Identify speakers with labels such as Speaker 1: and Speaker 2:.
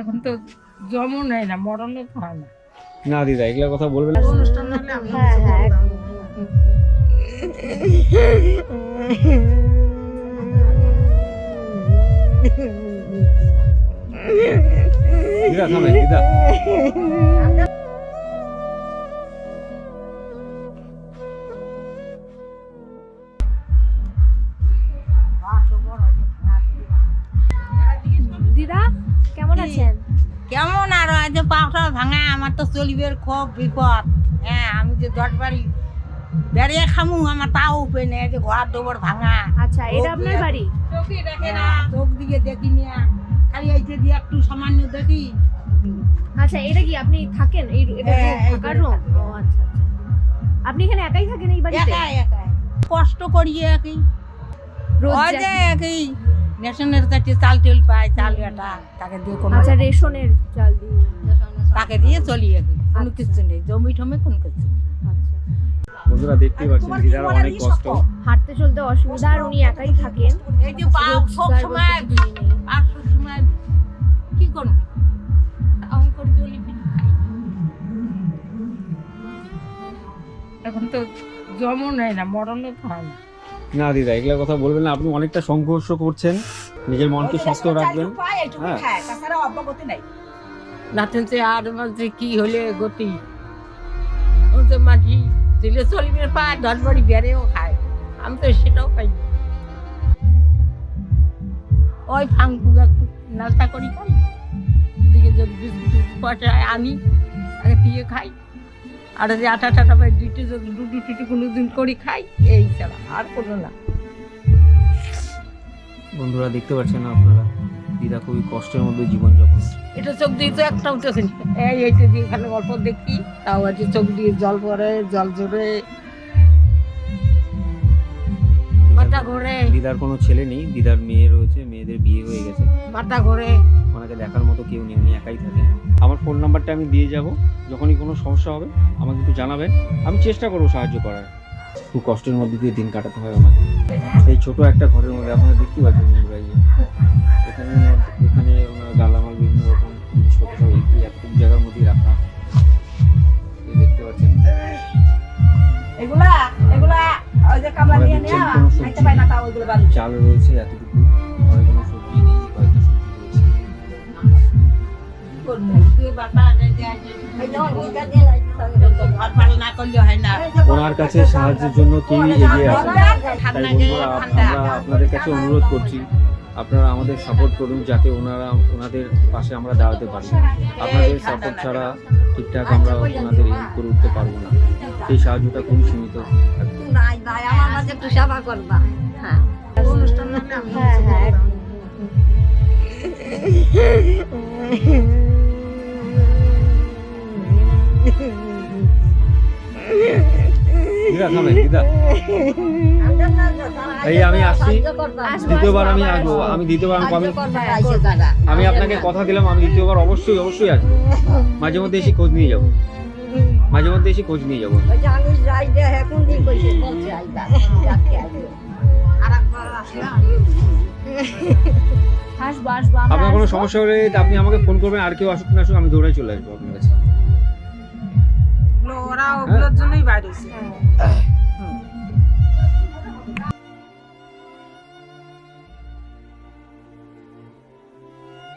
Speaker 1: এখন তো জমও নেয় না মরণও হয় না।
Speaker 2: না দিদা এগুলো কথা বলবেন না।
Speaker 1: অনুষ্ঠান হলে আমি
Speaker 3: হ্যাঁ হ্যাঁ
Speaker 2: দিদা থামেন দিদা।
Speaker 3: কেমন
Speaker 1: আর আজ পাটা ভাঙা আমার তো চলিবের খুব বিপদ। হ্যাঁ আমি যে দশ বাড়ি বেরিয়ে খামু আমার তাও উপায় নেই যে ঘর দোবর ভাঙা।
Speaker 3: আচ্ছা এটা আপনার বাড়ি?
Speaker 1: চোখে দেখে না। চোখ দিকে দেখি না। খালি এইতে দিয়ে একটু সামান্য দেখি।
Speaker 3: আচ্ছা এটা কি আপনি থাকেন? এই এটা
Speaker 1: হ্যাঁ,
Speaker 3: থাকার রুম? ও আচ্ছা আচ্ছা। আপনি এখানে একাই থাকেন এই বাড়িতে?
Speaker 1: একাই একাই। কষ্ট করিয়ে একই।
Speaker 3: রোজ
Speaker 1: একই। রেশনের চারটে চাল টেল পায় চাল এটা তাকে দিয়ে কোনো
Speaker 3: আচ্ছা রেশনের চাল দিয়ে।
Speaker 1: তাকে দিয়ে চলি একই কোনো কিছু নেই জমি টমে কোনো কিছু নেই।
Speaker 3: আচ্ছা।
Speaker 2: বন্ধুরা দেখতেই পাচ্ছেন দিদার অনেক কষ্ট।
Speaker 3: হাঁটতে চলতে অসুবিধা আর উনি একাই থাকেন?
Speaker 1: এই যে পাও সব সময়
Speaker 3: বলতে কিছুই নেই।
Speaker 1: আর সব সময় কি করব? আমি চলি এখন তো জমন নেয় না মরণও হয় না।
Speaker 2: না দিদা এগুলো কথা বলবেন না। আপনি অনেকটা সংঘর্ষ করছেন। নিজের মনকে শক্ত রাখবেন। হ্যাঁ।
Speaker 1: নাচনতে আর মাঝে কি হলে গতি? ও তো মাঝি দিলে চলিবে পায় দশ বাড়ি বেড়েও খায়। আমি তো সেটাও পাই ওই ফাঙ্কু একটু নাস্তা করি খাই। দিকে যদি বিস্কুট পয়সা আনি আগে দিয়ে খাই। আর যে আটা টাটা পাই দুইটি দুটো টুটি কোনো দিন করি খাই এই ছাড়া আর কোনো না।
Speaker 2: বন্ধুরা দেখতে পাচ্ছেন আপনারা? দিদা খুবই কষ্টের মধ্যে জীবন যাপন।
Speaker 1: এটা চোখ দিয়ে তো একটা উঠেছে। এই এইটা দিয়ে এখানে অল্প দেখি। তাও আছে চোখ দিয়ে জল পরে জল জোরে
Speaker 2: দিদার কোনো ছেলে নেই দিদার মেয়ে রয়েছে মেয়েদের বিয়ে হয়ে গেছে।
Speaker 1: মাটা ঘরে।
Speaker 2: ওনাকে দেখার মতো কেউ নেই উনি একাই থাকে। আমার ফোন নাম্বারটা আমি দিয়ে যাব যখনই কোনো সমস্যা হবে আমাকে একটু জানাবেন। আমি চেষ্টা করব সাহায্য করার। খুব কষ্টের মধ্যে দিয়ে দিন কাটাতে হয় আমাকে। এই ছোট একটা ঘরের মধ্যে আপনারা দেখতে পাচ্ছেন এখানে চাল রয়েছে এতটুকু। ঘরে কোনো সবজি নেই সবজি রয়েছে।
Speaker 1: হয়
Speaker 2: ওনার কাছে সাহায্যের জন্য কেউই এগিয়ে আসে তাই বন্ধুরা আমরা আপনাদের কাছে অনুরোধ করছি আপনারা আমাদের সাপোর্ট করুন যাতে ওনারা ওনাদের পাশে আমরা দাঁড়াতে পারি। আপনাদের সাপোর্ট ছাড়া ঠিকঠাক আমরা ওনাদের হেল্প করে উঠতে পারব না। সেই সাহায্যটা খুবই সীমিত। থাকবে
Speaker 4: মাঝে একটু সেবা করবা। হ্যাঁ।
Speaker 1: অনুষ্ঠান আমি
Speaker 3: হ্যাঁ হ্যাঁ
Speaker 2: এই আমি আসছি। দ্বিতীয়বার আমি আসব। আমি দ্বিতীয়বার আমি আমি- আমি আপনাকে কথা দিলাম আমি দ্বিতীয়বার অবশ্যই অবশ্যই আসব। মাঝে মধ্যে এসে খোঁজ নিয়ে যাব। মাঝে মধ্যে এসে খোঁজ নিয়ে যাব।
Speaker 4: আমি যাই এখন দিন কইছে
Speaker 2: আপনার কোনো সমস্যা হলে আপনি আমাকে ফোন করবেন আর কেউ আসুক না আসুক আমি দৌড়াই চলে আসব আপনার কাছে।
Speaker 1: ওরা ওগুলোর জন্যই বাইরে।